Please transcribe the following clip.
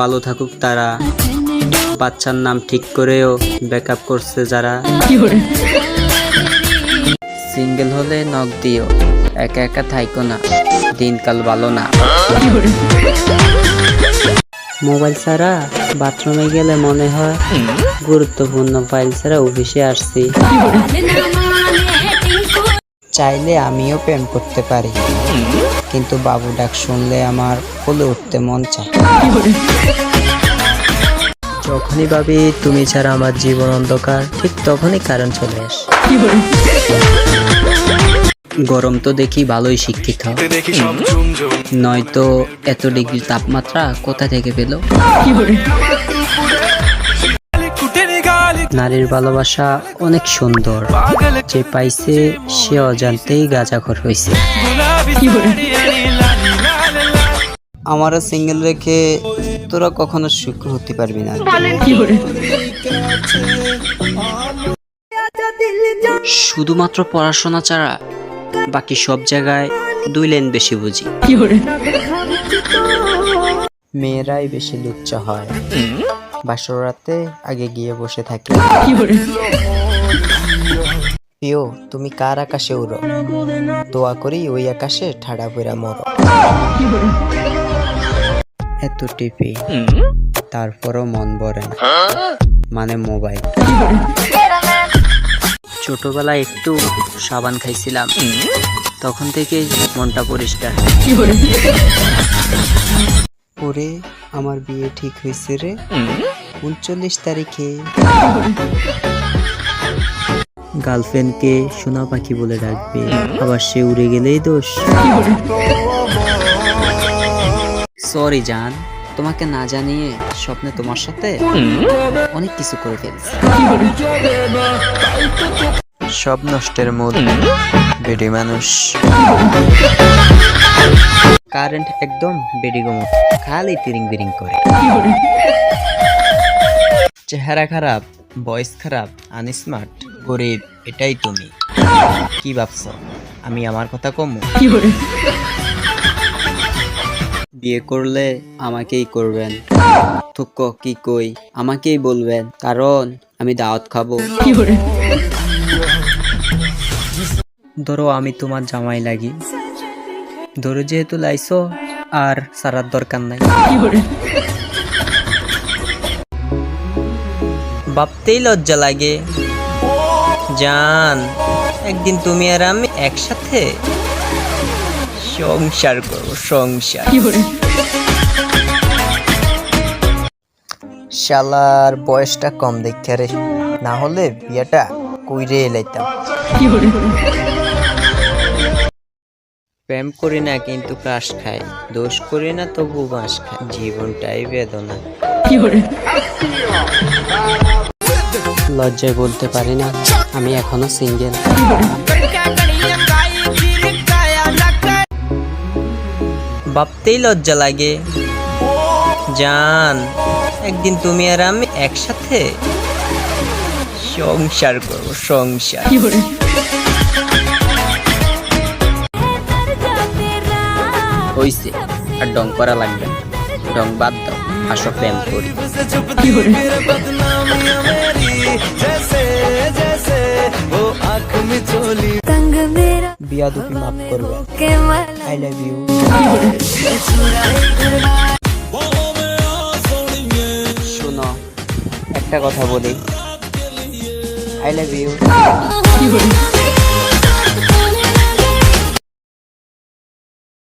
ভালো থাকুক তারা। বাচ্চার নাম ঠিক করেও ব্যাকআপ করছে যারা। সিঙ্গেল হলে নক দিও। একা একা থাইকো না। দিনকাল ভালো না। মোবাইল ছাড়া বাথরুমে গেলে মনে হয় গুরুত্বপূর্ণ ফাইল ছাড়া অফিসে আসছি। চাইলে আমিও প্রেম করতে পারি। কিন্তু বাবু ডাক শুনলে আমার কোলে উঠতে মন চায়। যখনই ভাবি তুমি ছাড়া আমার জীবন অন্ধকার ঠিক তখনই কারণ চলে আস। গরম তো দেখি ভালোই শিক্ষিত। নয়তো এত ডিগ্রি তাপমাত্রা কোথা থেকে পেল? নারীর ভালোবাসা অনেক সুন্দর। যে পাইছে সে অজান্তেই গাঁজাখর হয়েছে আমারও সিঙ্গেল রেখে তোরা কখনো সুখ হতে পারবি না। শুধুমাত্র পড়াশোনা ছাড়া বাকি সব জায়গায় দুই লেন বেশি বুঝি। মেয়েরাই বেশি লুচ্চা হয়। বাসর রাতে আগে গিয়ে বসে থাকি। প্রিয়, তুমি কার আকাশে উড়ো? দোয়া করি ওই আকাশে ঠাড়া পইরা মরো। এত টিপি, তারপরও মন ভরে মানে মোবাইল। ছোটবেলায় একটু সাবান খাইছিলাম। তখন থেকে মনটা পরিষ্কার। পরে আমার বিয়ে ঠিক হয়েছে রে। উনচল্লিশ তারিখে। গার্লফ্রেন্ডকে সোনা পাখি বলে ডাকবে। আবার সে উড়ে গেলেই দোষ। সরি জান। তোমাকে না জানিয়ে স্বপ্নে তোমার সাথে অনেক কিছু করে ফেলছি। সব নষ্টের মূল বেডি মানুষ। কারেন্ট একদম বেডি গমো খালি তিরিং বিরিং করে। চেহারা খারাপ বয়স খারাপ আনস্মার্ট গরিব, এটাই তুমি। কি ভাবছ? আমি আমার কথা কমু? বিয়ে করলে আমাকেই করবেন। থুক্ক কি কই, আমাকেই বলবেন। কারণ আমি দাওয়াত খাব। ধরো আমি তোমার জামাই লাগি। ধরো যেহেতু লাইছো, আর সারার দরকার নাই। ভাবতেই লজ্জা লাগে। জান, একদিন তুমি আর আমি একসাথে সংসার করব, সংসার। শালার বয়সটা কম দেখে রে। না হলে বিয়েটা কইরে এলাইতাম প্রেম করি না কিন্তু ক্রাশ খাই দোষ করি না তবু বাঁশ খাই। জীবনটাই বেদনা। লজ্জায় বলতে পারি না আমি এখনও সিঙ্গেল ভাবতেই লজ্জা লাগে। জান একদিন তুমি আর আমি একসাথে সংসার করব সংসার। হইছে আর ডং করা লাগবে ডং বাদ দাও আসো প্রেম করি। বিয়াদুপি মাফ করবে। আই লাভ ইউ শোনো একটা কথা বলি। I love you